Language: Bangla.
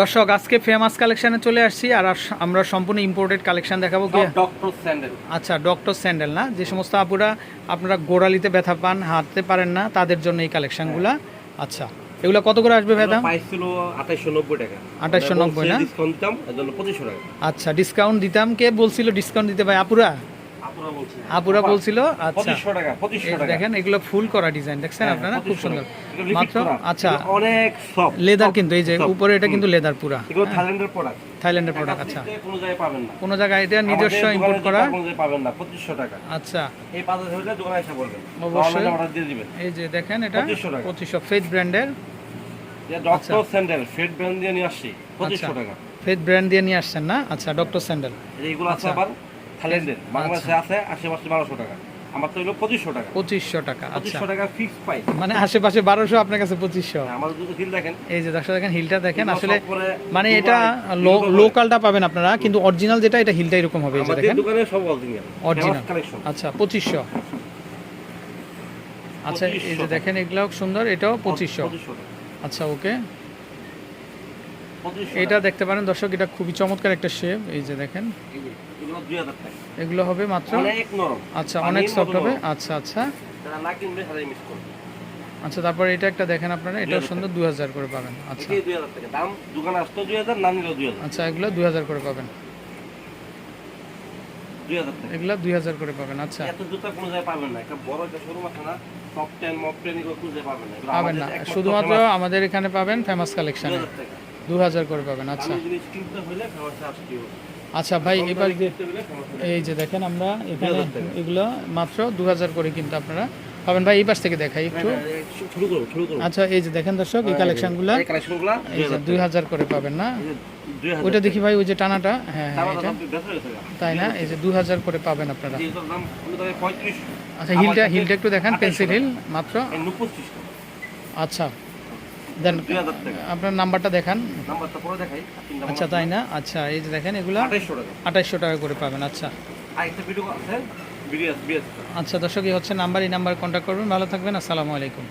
দর্শক আজকে ফেমাস কালেকশনে চলে আসছি আর আমরা সম্পূর্ণ ইম্পোর্টেড কালেকশন দেখাবো কি ডক্টর স্যান্ডেল আচ্ছা ডক্টর স্যান্ডেল না? যে সমস্ত আপুরা আপনারা গোড়ালিতে ব্যথা পান হাঁটতে পারেন না তাদের জন্য এই কালেকশনগুলা আচ্ছা এগুলো কত করে আসবে ভাই দাম? ছিল আঠাইশশো নব্বই টাকা। 2890 না? ডিসকাউন্ট দিতাম এর জন্য পঁচিশশো টাকা। আচ্ছা ডিসকাউন্ট দিতাম কে? বলছিল ডিসকাউন্ট দিতে ভাই আপুরা? আপুরা বলছিল। আচ্ছা। দেখেন এগুলো ফুল করা ডিজাইন দেখছেন হ্যাঁ, আপনারা? খুব সুন্দর। মাত্র আচ্ছা। অনেক সফট লেদার কিন্তু এই যে উপরে এটা কিন্তু লেদার পুরা এগুলো থাইল্যান্ডের প্রোডাক্ট থাইল্যান্ডের প্রোডাক্ট আচ্ছা। কোনো জায়গায় পাবেন না। কোনো জায়গায় এটা নিজস্ব ইম্পোর্ট করা? কোনো জায়গায় পাবেন না পঁচিশশো টাকা। আচ্ছা। এই পাঁচ হাজার হলে দোকানে এসে বলবেন। অবশ্যই। অর্ডার দিয়ে দিবেন। এই যে দেখেন এটা 2500 টাকা। পঁচিশশো ফেথ ব্র্যান্ডের যে ডক্টর স্যান্ডেল ফেড ব্র্যান্ড দিয়ে নিয়ে আসছি। আচ্ছা। পঁচিশশো টাকা। ফেথ ব্র্যান্ড দিয়ে নিয়ে আসছেন না? আচ্ছা ডক্টর স্যান্ডেল এই যে এগুলো আছে আচ্ছা। আবার? থাইল্যান্ডের বাংলাদেশে আছে আশেপাশে বারোশো টাকা। আমার তো হলো পঁচিশশো টাকা। পঁচিশশো টাকা আচ্ছা। পঁচিশশো টাকা ফিক্স প্রাইস মানে আশেপাশে বারোশো আপনার কাছে পঁচিশশো। আমার দুটো হিল দেখেন। এই যে দর্শক দেখেন হিলটা দেখেন আসলে মানে এটা লোকালটা পাবেন আপনারা কিন্তু অরিজিনাল যেটা এটা হিলটা এরকম হবে এই যে দেখেন। দোকানে সব অরিজিনাল। কালেকশন আচ্ছা পঁচিশশো। আচ্ছা এই যে দেখেন এগুলো খুব সুন্দর এটাও পঁচিশশো। আচ্ছা ওকে। এটা দেখতে পারেন দর্শক এটা খুবই চমৎকার একটা শেপ এই যে দেখেন। এগুলো হবে মাত্র? অনেক নরম। আচ্ছা অনেক সফট হবে? আচ্ছা আচ্ছা। না কিনবে তারাই মিস করবে। আচ্ছা তারপর এটা একটা দেখেন আপনারা 2000 সুন্দর দু হাজার করে পাবেন। আচ্ছা। টাকা। দাম দোকানে আসতো না আচ্ছা এগুলো দুই হাজার করে পাবেন। দুই হাজার টাকা। এগুলো দুই হাজার করে পাবেন আচ্ছা। এত জুতা কোনো জায়গায় পাবেন না। একটা বড় একটা শোরুম আছে না টপ টেন মপ টেন এগুলো কোনো পাবেন না। পাবেন না। শুধুমাত্র আমাদের এখানে পাবেন ফেমাস কালেকশনে 2000 দু হাজার করে পাবেন আচ্ছা। জিনিস কিনতে হলে famous আসতে হবে। আচ্ছা ভাই এবার এই যে দেখেন আমরা এখানে 2000 এগুলো মাত্র দু হাজার করে কিন্তু আপনারা পাবেন। ভাই এই পাশ থেকে দেখাই একটু। হ্যাঁ, হ্যাঁ, আচ্ছা এই যে দেখেন দর্শক এই কালেকশনগুলো এই এই যে দুই হাজার করে পাবেন না? ওইটা দেখি ভাই ওই যে টানাটা। হ্যাঁ হ্যাঁ। তাই না? এই যে দু হাজার করে পাবেন আপনারা। যে এটার দাম আমি তবে 35 আচ্ছা হিলটা হিলটা একটু দেখান 2800 পেন্সিল হিল মাত্র। এই 29 টাকা। আচ্ছা। দেন আপনার নাম্বারটা দেখান। নাম্বারটা পরে দেখাই আচ্ছা তাই না? আচ্ছা এই যে দেখেন এগুলা 2800 টাকা। আঠাইশশো টাকা করে পাবেন আচ্ছা। আচ্ছা দর্শক এই হচ্ছে নাম্বার এই নাম্বার কন্ট্যাক্ট করবেন। ভালো থাকবেন আসসালামু আলাইকুম।